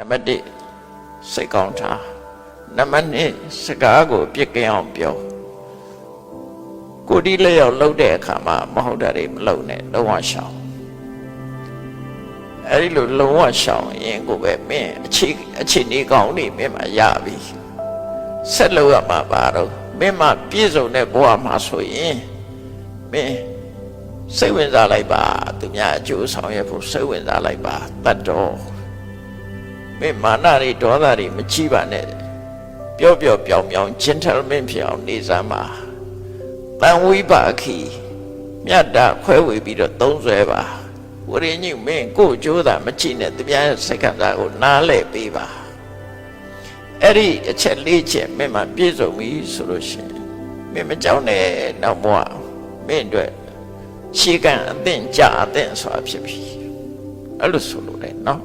နံပါတ်1စိတ်ကောင်းထားနံပါတ်2စကားကိုပြစ်ကင်းအောင်ပြောကိုဒီလျောက်လှုပ်တဲ့အခါမှာမဟုတ်တာတွေမလှုပ်နဲ့လုံးဝရှောင်အဲ့ဒီလိုလုံးဝရှောင်ရင်ကိုပဲမင်းအခြေအခြေအနေကောင်းနေမင်းမရပြီဆက်လို့ရမှာပါတော့မင်းမပြည့်စုံတဲ့ဘဝမှာဆိုရင်မင်းစိတ်ဝင်စားလိုက်ပါသူများအကျိုးဆောင်ရဖို့စိတ်ဝင်စားလိုက်ပါတတ်တော် မင်းမာနတွေဒေါသတွေမချိပါနဲ့ပြောပြောပြောင်ပြောင် gentleman ဖြစ်အောင်နေစမ်းပါတန်ဝိပါခီမြတ်တာခွဲဝေပြီးတော့သုံးဆွဲပါဝရင်းကြီးမင်းကိုယ်ကြိုးတာမချိနဲ့တပြားစိတ်ကစားကိုနားလဲပေးပါအဲ့ဒီအချက်လေးချက်မင်းမပြည့်စုံပြီဆိုလို့ရှိရင်မင်းမကြောက်နဲ့နောက်ဘဝမင်းအတွက်ရှေးကအသင့်ကြအသင့်ဆိုတာဖြစ်ပြီအဲ့လိုဆိုလို့လေနော်